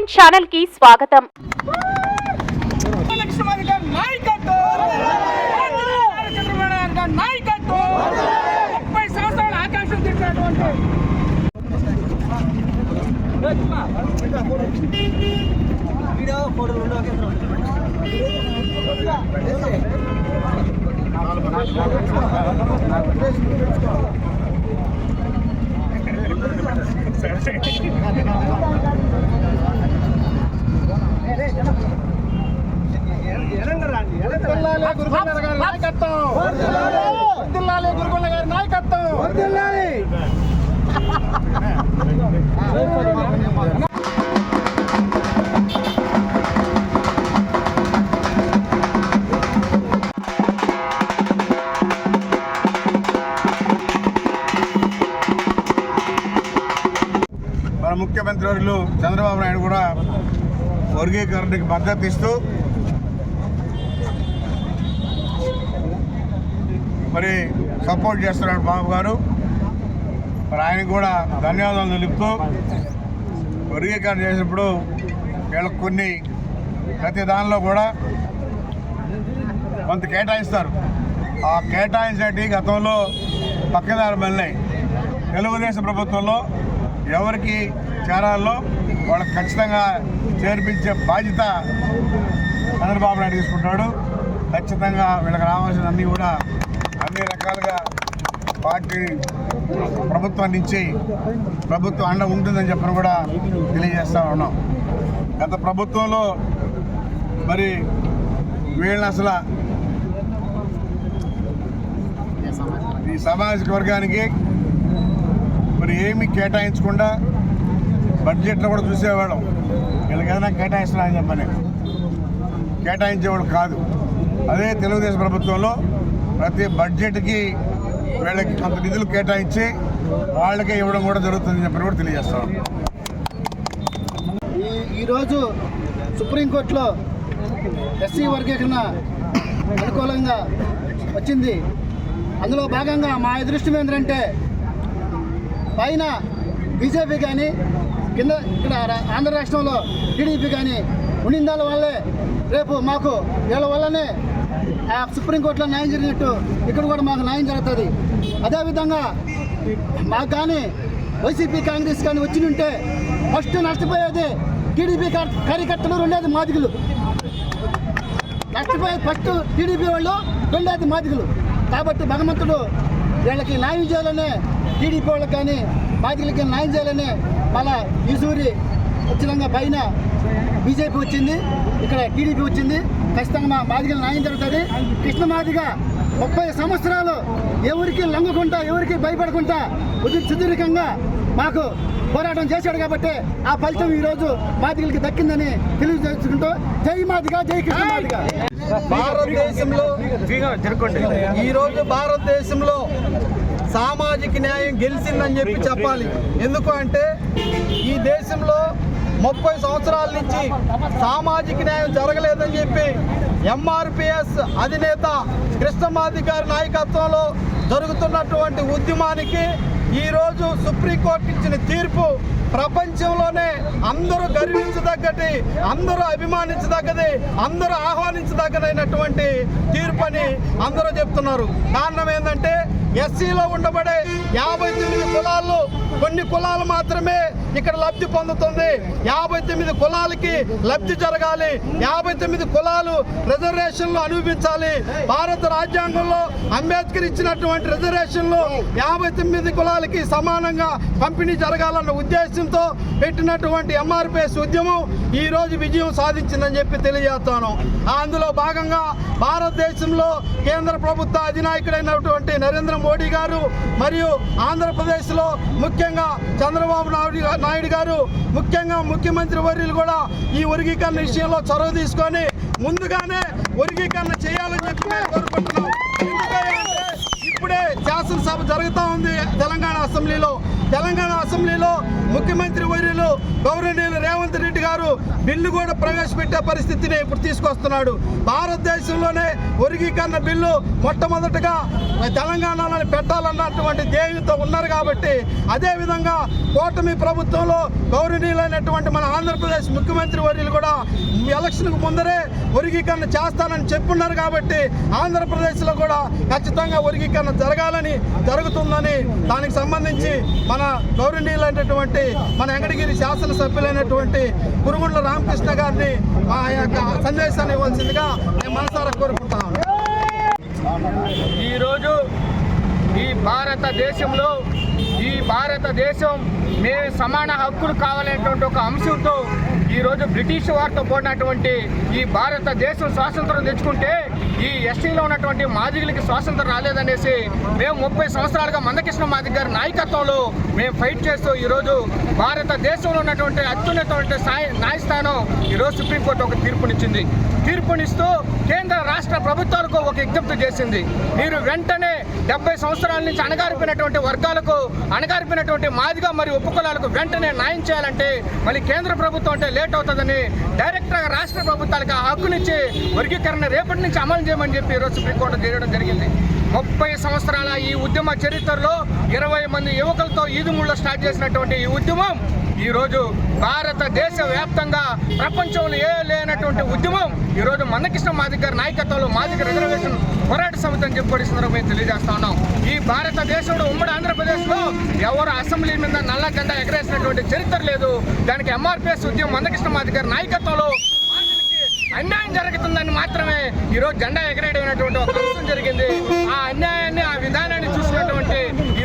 Nine channel కి స్వాగతం లక్ష్మణ్ గారి గురుకొండ గారి నాయకత్వం. మన ముఖ్యమంత్రి వర్యులు చంద్రబాబు నాయుడు కూడా వర్గీకరణకి మద్దతు ఇస్తూ మరి సపోర్ట్ చేస్తున్నాడు బాబు గారు. మరి ఆయనకు కూడా ధన్యవాదాలు తెలుపుతూ వర్గీకరణ చేసినప్పుడు వీళ్ళకు కొన్ని ప్రతి దానిలో కూడా కొంత కేటాయిస్తారు. ఆ కేటాయించినట్టు గతంలో పక్కదారి మళ్ళీ తెలుగుదేశం ప్రభుత్వంలో ఎవరికి చేరాలో వాళ్ళకి ఖచ్చితంగా చేర్పించే బాధ్యత చంద్రబాబు నాయుడు తీసుకుంటాడు. ఖచ్చితంగా వీళ్ళకి రావాల్సిన అన్నీ కూడా అన్ని రకాలుగా పార్టీ ప్రభుత్వం నుంచి ప్రభుత్వం అండ ఉంటుందని చెప్పని కూడా తెలియజేస్తా ఉన్నాం. గత ప్రభుత్వంలో మరి వీళ్ళని అసలు ఈ సామాజిక వర్గానికి మరి ఏమి కేటాయించకుండా బడ్జెట్లో కూడా చూసేవాడు వీళ్ళకి ఏదైనా కేటాయిస్తున్నారని చెప్పని. కేటాయించేవాడు కాదు. అదే తెలుగుదేశం ప్రభుత్వంలో ప్రతి బడ్జెట్కి వీళ్ళకి కొంత నిధులు కేటాయించి వాళ్ళకే ఇవ్వడం కూడా జరుగుతుందని చెప్పి కూడా తెలియజేస్తాం. ఈ ఈరోజు సుప్రీంకోర్టులో ఎస్సీ వర్గీకరణ అనుకూలంగా వచ్చింది. అందులో భాగంగా మా అదృష్టం ఏంటంటే పైన బీజేపీ కానీ కింద ఇక్కడ రా- ఆంధ్ర రాష్ట్రంలో టీడీపీ కానీ ఉండిందాల వల్లే రేపు మాకు వీళ్ళ వల్లనే ఆ సుప్రీంకోర్టులో న్యాయం జరిగినట్టు ఇక్కడ కూడా మాకు న్యాయం జరుగుతుంది. అదేవిధంగా మాకు కానీ వైసీపీ కాంగ్రెస్ కానీ వచ్చి ఉంటే ఫస్ట్ నష్టపోయేది టీడీపీ కార్యకర్తలు రెండేది మాదిగులు. నష్టపోయేది ఫస్ట్ టీడీపీ వాళ్ళు రెండేది మాదిగులు. కాబట్టి భగవంతుడు వీళ్ళకి న్యాయం చేయాలనే టీడీపీ వాళ్ళకి కానీ బాధితులకి న్యాయం చేయాలని మళ్ళా ఈసూరి ఖచ్చితంగా పైన బీజేపీ వచ్చింది ఇక్కడ టీడీపీ వచ్చింది. ఖచ్చితంగా మా మాదిగల న్యాయం జరుగుతుంది. కృష్ణ మాదిగ ముప్పై సంవత్సరాలు ఎవరికి లొంగకుండా ఎవరికి భయపడకుండా ఉది- సుదీర్ఘంగా మాకు పోరాటం చేశాడు కాబట్టి ఆ ఫలితం ఈరోజు మాదిగలకి దక్కిందని తెలియజేసుకుంటూ జై మాదిగ జై కృష్ణ మాదిగ. భారతదేశంలో ఈ రోజు భారతదేశంలో సామాజిక న్యాయం గెలిచిందని చెప్పి చెప్పాలి. ఎందుకు అంటే ఈ దేశంలో ముప్పై సంవత్సరాల నుంచి సామాజిక న్యాయం జరగలేదని చెప్పి ఎంఆర్పిఎస్ అధినేత కృష్ణమాది గారి నాయకత్వంలో జరుగుతున్నటువంటి ఉద్యమానికి ఈరోజు సుప్రీంకోర్టు ఇచ్చిన తీర్పు ప్రపంచంలోనే అందరూ గర్వించదగ్గటి అందరూ అభిమానించదగ్గది అందరూ ఆహ్వానించదగ్గదైనటువంటి తీర్పు అని అందరూ చెప్తున్నారు. కారణం ఏంటంటే ఎస్సీలో ఉండబడే యాభై తొమ్మిది కులాల్లో కొన్ని కులాలు మాత్రమే ఇక్కడ లబ్ధి పొందుతుంది. యాభై తొమ్మిది కులాలకి లబ్ధి జరగాలి. యాభై తొమ్మిది కులాలు రిజర్వేషన్లు అనుభవించాలి. భారత రాజ్యాంగంలో అంబేద్కర్ ఇచ్చినటువంటి రిజర్వేషన్లు యాభై తొమ్మిది కులాలకి సమానంగా పంపిణీ జరగాలన్న ఉద్దేశంతో పెట్టినటువంటి ఎంఆర్పిఎస్ ఉద్యమం ఈ రోజు విజయం సాధించిందని చెప్పి తెలియజేస్తాను. అందులో భాగంగా భారతదేశంలో కేంద్ర ప్రభుత్వ అధినాయకుడైనటువంటి నరేంద్ర మోడీ గారు మరియు ఆంధ్రప్రదేశ్లో ముఖ్యంగా చంద్రబాబు నాయుడు నాయుడు గారు ముఖ్యంగా ముఖ్యమంత్రి వర్యులు కూడా ఈ వర్గీకరణ విషయంలో చొరవ తీసుకొని ముందుగానే వర్గీకరణ చేయాలని చెప్పి మేము కోరుకుంటున్నాం. ఇప్పుడే శాసనసభ జరుగుతూ ఉంది తెలంగాణ అసెంబ్లీలో. తెలంగాణ అసెంబ్లీలో ముఖ్యమంత్రి వర్యులు గౌరవనీయులు రేవంత్ రెడ్డి గారు బిల్లు కూడా ప్రవేశపెట్టే పరిస్థితిని ఇప్పుడు తీసుకొస్తున్నాడు. భారతదేశంలోనే వర్గీకరణ బిల్లు మొట్టమొదటగా తెలంగాణలో పెట్టాలన్నటువంటి ధ్యేయంతో ఉన్నారు కాబట్టి అదేవిధంగా కూటమి ప్రభుత్వంలో గౌరవనీయులైనటువంటి మన ఆంధ్రప్రదేశ్ ముఖ్యమంత్రి వర్యులు కూడా ఎలక్షన్కు ముందరే వర్గీకరణ చేస్తానని చెప్పున్నారు కాబట్టి ఆంధ్రప్రదేశ్లో కూడా ఖచ్చితంగా వర్గీకరణ జరగాలని జరుగుతుందని దానికి సంబంధించి మన గౌరవనీయులైనటువంటి మన వెంకటగిరి శాసనసభ్యులైనటువంటి కురుగుండ్ల రామకృష్ణ గారిని మా యొక్క సందేశాన్ని ఇవ్వాల్సిందిగా నేను మనసారా కోరుకుంటాను ఈరోజు ఈ భారతదేశంలో ఈ భారతదేశం మే సమాన హక్కులు కావాలనేటువంటి ఒక అంశంతో ఈరోజు బ్రిటిష్ వారితో పోయినటువంటి ఈ భారతదేశం స్వాతంత్రం తెచ్చుకుంటే ఈ ఎస్టీలో ఉన్నటువంటి మాదిగులకి స్వాతంత్రం రాలేదనేసి మేము ముప్పై సంవత్సరాలుగా మందకృష్ణ మాదిగ గారి నాయకత్వంలో మేము ఫైట్ చేస్తూ ఈరోజు భారతదేశంలో ఉన్నటువంటి అత్యున్నతమైన స్థాయి న్యాయస్థానం ఈరోజు సుప్రీంకోర్టు ఒక తీర్పునిచ్చింది. తీర్పునిస్తూ కేంద్ర రాష్ట్ర ప్రభుత్వాలకు ఒక విజ్ఞప్తి చేసింది. మీరు వెంటనే డెబ్బై సంవత్సరాల నుంచి అణగారిపోయినటువంటి వర్గాలకు అణగారిపోయినటువంటి మాదిగా మరియు ఉపకులాలకు వెంటనే న్యాయం చేయాలంటే మళ్ళీ కేంద్ర ప్రభుత్వం అంటే లేట్ అవుతుందని డైరెక్ట్గా రాష్ట్ర ప్రభుత్వాలకు ఆ హక్కునిచ్చి వర్గీకరణ రేపటి నుంచి అమలు చేయమని చెప్పి ఈరోజు సుప్రీంకోర్టు చేయడం జరిగింది. ముప్పై సంవత్సరాల ఈ ఉద్యమ చరిత్రలో ఇరవై మంది యువకులతో ఈదుముళ్ళు స్టార్ట్ చేసినటువంటి ఈ ఉద్యమం ఈరోజు భారతదేశ వ్యాప్తంగా ప్రపంచంలో ఏ లేనటువంటి ఉద్యమం ఈరోజు మందకృష్ణ మాదిగ గారి నాయకత్వంలో మాదిగ రిజర్వేషన్ పోరాట సమితి అని చెప్పి సందర్భంగా మేము తెలియజేస్తా ఉన్నాం. ఈ భారతదేశంలో ఉమ్మడి ఆంధ్రప్రదేశ్లో ఎవరు అసెంబ్లీ మీద నల్ల జెండా ఎగరేసినటువంటి చరిత్ర లేదు. దానికి ఎంఆర్పిఎస్ ఉద్యమం మందకృష్ణ మాదిగ గారి నాయకత్వంలో అన్యాయం జరుగుతుందని మాత్రమే ఈరోజు జెండా ఎగరేయడమైనటువంటి ఒక అంశం జరిగింది. ఆ అన్యాయాన్ని ఆ విధానాన్ని చూసినటువంటి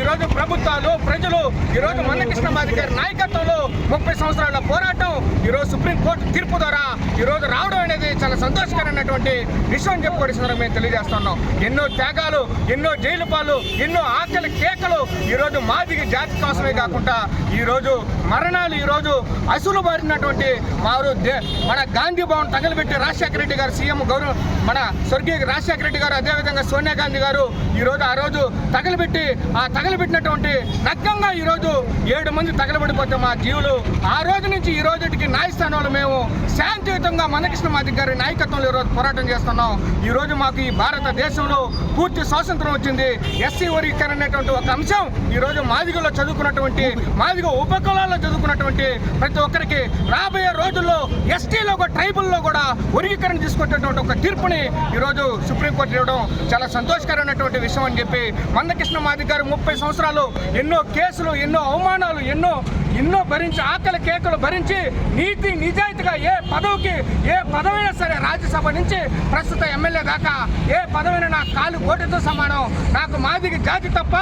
ఈరోజు ప్రభుత్వాలు ప్రజలు ఈరోజు మల్లకృష్ణ మాది గారి నాయకత్వంలో ముప్పై సంవత్సరాల పోరాటం. ఈరోజు సుప్రీంకోర్టు తీర్పు ద్వారా ఈరోజు రావడం అనేది చాలా సంతోషకరమైనటువంటి విషయం చెప్పుకోవడం మేము తెలియజేస్తున్నాం. ఎన్నో త్యాగాలు ఎన్నో జైలు పాలు ఎన్నో ఆకలి కేకలు ఈరోజు మాదిగ జాతి కోసమే కాకుండా ఈరోజు మరణాలు ఈరోజు అసులు బారినటువంటి వారు దే- మన గాంధీ భవన్ తగలబెట్టి రాజశేఖర రెడ్డి గారు సీఎం గౌరవ మన స్వర్గీయ రాజశేఖర రెడ్డి గారు అదేవిధంగా సోనియా గాంధీ గారు ఈరోజు ఆ రోజు తగలబెట్టి ఆ తగలబెట్టినటువంటి నగ్నంగా ఈరోజు ఏడు మంది తగలబడిపోతే మా జీవులు. ఆ రోజు నుంచి ఈ రోజుకి న్యాయస్థానంలో మేము శాంతియుతంగా మనకృష్ణ మాది గారి నాయకత్వంలో ఈరోజు పోరాటం చేస్తున్నాం. ఈ రోజు మాకు ఈ భారతదేశంలో పూర్తి స్వాతంత్రం వచ్చింది. ఎస్సీ వర్గీకరణ అనేటువంటి ఒక అంశం ఈ రోజు మాదిగలో చదువుకున్నటువంటి మాదిగ ఉపకులాల్లో చదువుకున్నటువంటి ప్రతి ఒక్కరికి రాబోయే రోజుల్లో ఎస్టీలో ట్రైబుల్లో కూడా వర్గీకరణ తీసుకొచ్చేటువంటి ఒక తీర్పుని ఈరోజు సుప్రీంకోర్టు ఇవ్వడం చాలా సంతోషకరమైనటువంటి విషయం అని చెప్పి మందకృష్ణ మాది గారు ముప్పై సంవత్సరాలు ఎన్నో కేసులు ఎన్నో అవమానాలు ఎన్నో ఎన్నో భరించి ఆకలి కేకలు భరించి నీతి నిజ ఏ పదవికి ఏ పదవైనా సరే రాజ్యసభ నుంచి ప్రస్తుత ఎమ్మెల్యే దాకా ఏ పదవైనా నా కాలు కోటితో సమానం. నాకు మాదికి జాతి తప్ప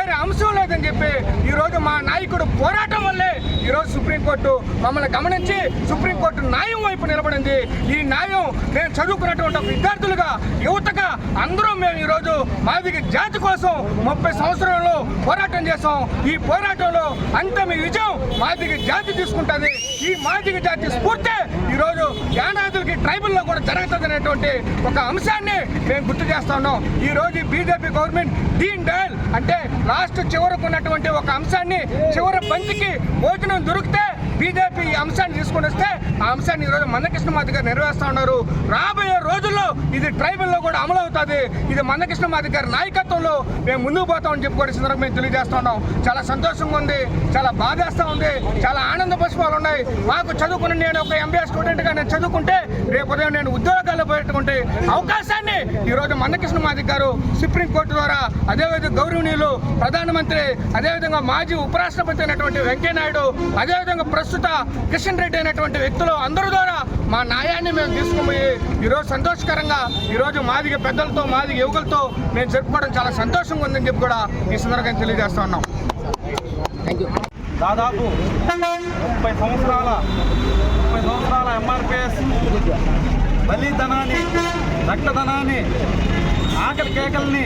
ఏరే అంశం లేదని చెప్పి ఈరోజు మా నాయకుడు పోరాటం వల్లే ఈరోజు సుప్రీంకోర్టు మమ్మల్ని గమనించి సుప్రీంకోర్టు న్యాయం వైపు నిలబడింది. ఈ న్యాయం మేము చదువుకున్నటువంటి ఒక విద్యార్థులుగా యువతగా అందరం మేము ఈరోజు మాదిగ జాతి కోసం ముప్పై సంవత్సరాల్లో పోరాటం చేసాం ఈ పోరాటంలో అంతిమ విజయం మాదిగ జాతి తీసుకుంటుంది. ఈ మాదిక జాతి స్ఫూర్తి ఈరోజు యానాదులకి ట్రైబుల్లో కూడా జరుగుతుంది అనేటువంటి ఒక అంశాన్ని మేము గుర్తు చేస్తా ఉన్నాం. ఈ రోజు బీజేపీ గవర్నమెంట్ దీన్ డయల్ అంటే లాస్ట్ చివరకు ఉన్నటువంటి ఒక అంశాన్ని చివరి బంతికి భోజనం దొరికితే బీజేపీ ఈ అంశాన్ని తీసుకొని వస్తే ఆ అంశాన్ని ఈరోజు మందకృష్ణ మాది గారు ఉన్నారు. రాబోయే రోజుల్లో ఇది ట్రైబల్లో కూడా అమలు అవుతుంది. ఇది మందకృష్ణ మాది నాయకత్వంలో మేము ముందుకు పోతామని చెప్పుకోవడం సందర్భం మేము తెలియజేస్తా ఉన్నాం. చాలా సంతోషంగా ఉంది చాలా బాధేస్తూ ఉంది చాలా ఆనంద పుష్పాలు ఉన్నాయి. మాకు చదువుకుని నేను ఒక ఎంబీఏ స్టూడెంట్గా నేను చదువుకుంటే రేపు ఉదయం నేను ఉద్యోగాల్లో పోయేటువంటి అవకాశాన్ని ఈరోజు మందకృష్ణ మాదిక్ గారు సుప్రీంకోర్టు ద్వారా అదేవిధంగా గౌరవనీయులు ప్రధానమంత్రి అదేవిధంగా మాజీ ఉపరాష్ట్రపతి అయినటువంటి వెంకయ్యనాయుడు అదేవిధంగా ప్రస్తుత కిషన్ రెడ్డి అయినటువంటి వ్యక్తులు అందరి ద్వారా మా న్యాయాన్ని మేము తీసుకుపోయి ఈరోజు సంతోషకరంగా ఈరోజు మాదిగ పెద్దలతో మాదిగ యువకులతో మేము జరుపుకోవడం చాలా సంతోషంగా ఉందని చెప్పి కూడా ఈ సందర్భంగా తెలియజేస్తా ఉన్నాం. దాదాపు ముప్పై సంవత్సరాల ముప్పై సంవత్సరాల ఎంఆర్పిఎస్ బలిధనాన్ని రక్తధనాన్ని ఆకలి కేకల్ని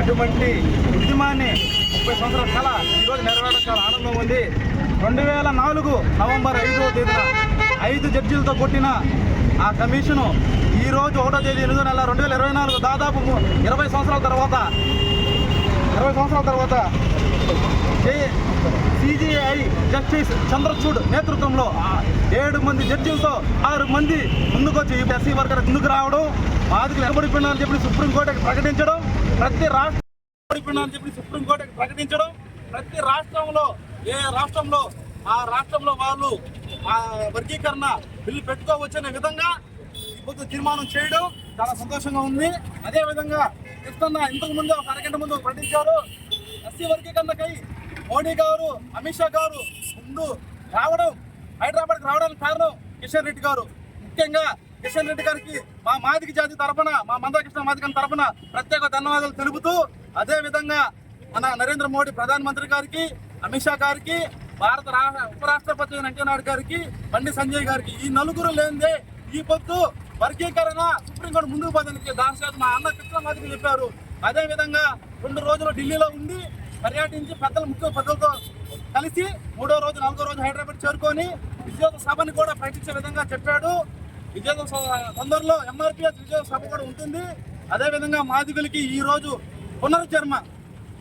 అటువంటి ఉద్యమాన్ని ముప్పై సంవత్సరాల కళ ఈరోజు నెరవేరడం చాలా ఆనందం ఉంది. రెండు వేల నాలుగు నవంబర్ ఐదవ తేదీన ఐదు జడ్జీలతో కొట్టిన ఆ కమిషను ఈ రోజు ఒకటో తేదీ ఎనిమిదో నెల రెండు వేల ఇరవై నాలుగు దాదాపు ఇరవై సంవత్సరాల తర్వాత ఇరవై సంవత్సరాల తర్వాత సిజిఐ జస్టిస్ చంద్రచూడ్ నేతృత్వంలో ఏడు మంది జడ్జీలతో ఆరు మంది ముందుకొచ్చి ఈ ఎస్సీ వర్గర్ ముందుకు రావడం బాధితులు ఎనబడిపోయినారని చెప్పి సుప్రీంకోర్టు ప్రకటించడం ప్రతి రాష్ట్ర ఎనబడిపోయినారని చెప్పి సుప్రీంకోర్టు ప్రకటించడం ప్రతి రాష్ట్రంలో ఏ రాష్ట్రంలో ఆ రాష్ట్రంలో వాళ్ళు ఆ వర్గీకరణ బిల్లు పెట్టుకోవచ్చనే విధంగా ఇప్పుడు తీర్మానం చేయడం చాలా సంతోషంగా ఉంది. అదే విధంగా కృష్ణన్న ఇంతకు ముందు ఒక అరగంట ముందు ప్రకటించారు. ఎస్సీ వర్గీకరణకై మోడీ గారు అమిత్ షా గారు ముందు రావడం హైదరాబాద్కి రావడానికి కారణం కిషన్ రెడ్డి గారు. ముఖ్యంగా కిషన్ రెడ్డి గారికి మా మాదిక జాతి తరఫున మా మందకృష్ణ మాదిక తరఫున ప్రత్యేక ధన్యవాదాలు తెలుపుతూ అదే విధంగా మన నరేంద్ర మోడీ ప్రధానమంత్రి గారికి అమిత్ షా గారికి భారత ఉపరాష్ట్రపతి వెంకయ్యనాయుడు గారికి బండి సంజయ్ గారికి ఈ నలుగురు లేనిదే ఈ పొద్దు వర్గీకరణ సుప్రీంకోర్టు ముందుకు పోదానికి దాని చేత మా అన్న కృష్ణ చెప్పారు. అదే విధంగా రెండు రోజులు ఢిల్లీలో ఉండి పర్యటించి పెద్దల ముఖ్య పెద్దలతో కలిసి మూడో రోజు నాలుగో రోజు హైదరాబాద్ చేరుకొని విజయోత్సవ సభని కూడా ప్రకటించే విధంగా చెప్పాడు. విజయోత్సవ తొందరలో ఎంఆర్పిఎస్ విజయోత్సవ సభ కూడా ఉంటుంది. అదేవిధంగా మాదిగులకి ఈ రోజు పునరుజ్జన్మ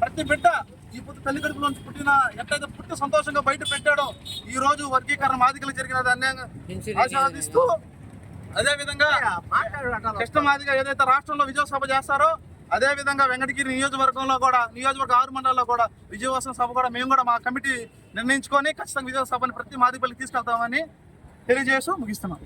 ప్రతి బిడ్డ ఈ పుట్టు తల్లి కడుపులో నుంచి పుట్టిన ఎట్లయితే పుట్టి సంతోషంగా బయట పెట్టాడో ఈ రోజు వర్గీకరణ మాదిగలు జరిగిన దాన్ని ఆస్వాదిస్తూ అదే విధంగా కృష్ణమాదిగా ఏదైతే రాష్ట్రంలో విజయ సభ చేస్తారో అదే విధంగా వెంకటగిరి నియోజకవర్గంలో కూడా నియోజకవర్గ ఆరు మండలాల్లో కూడా విజయోత్సవ సభ కూడా మేము కూడా మా కమిటీ నిర్ణయించుకొని ఖచ్చితంగా విజయ సభని ప్రతి మాదిపల్లికి తీసుకెళ్తామని తెలియజేస్తూ ముగిస్తున్నాం.